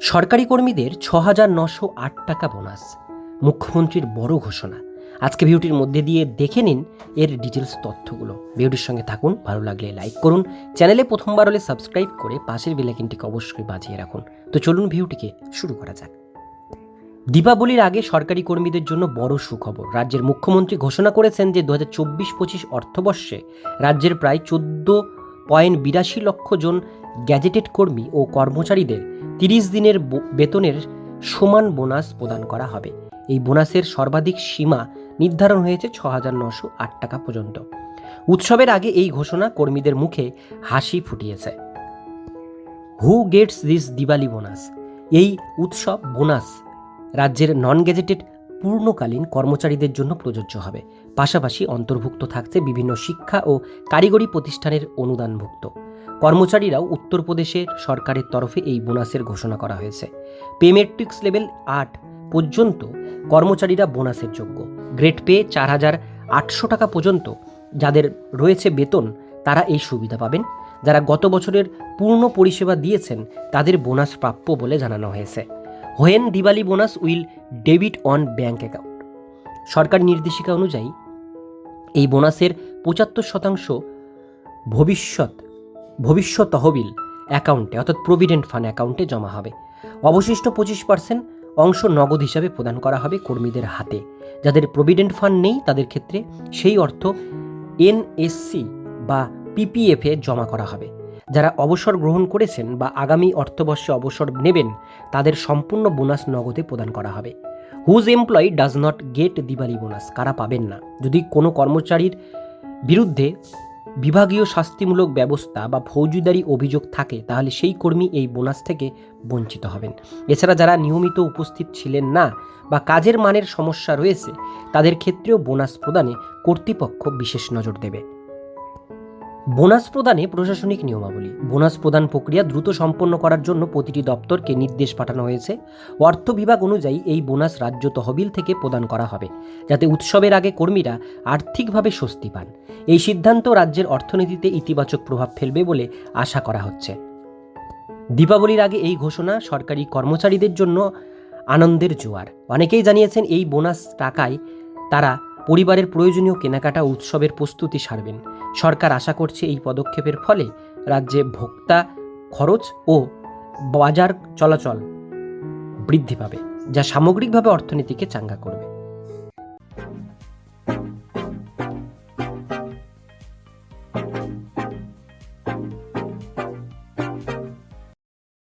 সরকারি কর্মীদের ছ হাজার নশো আট টাকা বোনাস, মুখ্যমন্ত্রীর বড় ঘোষণা। আজকে ভিডিওটির মধ্যে দিয়ে দেখে নিন এর ডিটেলস তথ্যগুলো। ভিডিওটির সঙ্গে থাকুন, ভালো লাগলে লাইক করুন। চ্যানেলে প্রথমবার হলে সাবস্ক্রাইব করে পাশের বেলাইকিনটিকে অবশ্যই বাজিয়ে রাখুন। তো চলুন ভিডিওটিকে শুরু করা যাক। দীপাবলির আগে সরকারি কর্মীদের জন্য বড় সুখবর। রাজ্যের মুখ্যমন্ত্রী ঘোষণা করেছেন যে দু হাজার চব্বিশ পঁচিশ অর্থবর্ষে রাজ্যের প্রায় চোদ্দ পয়েন্ট বিরাশি লক্ষ জন গ্যাজেটেড কর্মী ও কর্মচারীদের তিরিশ দিনের বেতনের সমান বোনাস প্রদান করা হবে। এই বোনাসের সর্বাধিক সীমা নির্ধারণ হয়েছে ছ হাজার নশো আট টাকা পর্যন্ত। উৎসবের আগে এই ঘোষণা কর্মীদের মুখে হাসি ফুটিয়েছে। Who gets this Diwali bonus? এই উৎসব বোনাস রাজ্যের নন গেজেটেড পূর্ণকালীন কর্মচারীদের জন্য প্রযোজ্য হবে। পাশাপাশি অন্তর্ভুক্ত থাকছে বিভিন্ন শিক্ষা ও কারিগরি প্রতিষ্ঠানের অনুদানভুক্ত। কর্মচারীরাও উত্তরপ্রদেশের সরকারের তরফে এই বোনাসের ঘোষণা করা হয়েছে। পে মেট্রিক্স লেভেল আট পর্যন্ত কর্মচারীরা বোনাসের যোগ্য। গ্রেড পে চার হাজার আটশো টাকা পর্যন্ত যাদের রয়েছে বেতন, তারা এই সুবিধা পাবেন। যারা গত বছরের পূর্ণ পরিষেবা দিয়েছেন, তাদের বোনাস প্রাপ্য বলে জানানো হয়েছে। When Diwali bonus will debit on bank account. সরকার নির্দেশিকা অনুযায়ী, এই বোনাসের পঁচাত্তর শতাংশ ভবিষ্যৎ ভবিষ্যৎ তহবিল অ্যাকাউন্টে, অর্থাৎ প্রভিডেন্ট ফান্ড অ্যাকাউন্টে জমা হবে। অবশিষ্ট পঁচিশ পার্সেন্ট অংশ নগদ হিসাবে প্রদান করা হবে কর্মীদের হাতে। যাদের প্রভিডেন্ট ফান্ড নেই, তাদের ক্ষেত্রে সেই অর্থ এনএসসি বা পিপিএফে জমা করা হবে। যারা অবসর গ্রহণ করেছেন বা আগামী অর্থবর্ষে অবসর নেবেন, তাদের সম্পূর্ণ বোনাস নগদে প্রদান করা হবে। Whose employee does not get Diwali bonus, কারা পাবেন না? যদি কোনো কর্মচারীর বিরুদ্ধে বিভাগীয় শাস্তিমূলক ব্যবস্থা বা ফৌজদারি অভিযোগ থাকে, তাহলে সেই কর্মী এই বোনাস থেকে বঞ্চিত হবেন। এছাড়া যারা নিয়মিত উপস্থিত ছিলেন না বা কাজের মানের সমস্যা রয়েছে, তাদের ক্ষেত্রেও বোনাস প্রদানে কর্তৃপক্ষ বিশেষ নজর দেবে। বোনাস প্রদানে প্রশাসনিক নিয়মাবলী। বোনাস প্রদান প্রক্রিয়া দ্রুত সম্পন্ন করার জন্য প্রতিটি দপ্তরকে নির্দেশ পাঠানো হয়েছে। অর্থ বিভাগ অনুযায়ী এই বোনাস রাজ্য তহবিল থেকে প্রদান করা হবে, যাতে উৎসবের আগে কর্মীরা আর্থিকভাবে স্বস্তি পান। এই সিদ্ধান্ত রাজ্যের অর্থনীতিতে ইতিবাচক প্রভাব ফেলবে বলে আশা করা হচ্ছে। দীপাবলির আগে এই ঘোষণা সরকারি কর্মচারীদের জন্য আনন্দের জোয়ার। অনেকেই জানিয়েছেন এই বোনাস টাকায় তারা পরিবারের প্রয়োজনীয় কেনাকাটা উৎসবের প্রস্তুতি সারবেন। সরকার আশা করছে এই পদক্ষেপের ফলে রাজ্যে ভোক্তা খরচ ও বাজার চলাচল বৃদ্ধি পাবে, যা সামগ্রিকভাবে অর্থনীতিকে চাঙ্গা করবে।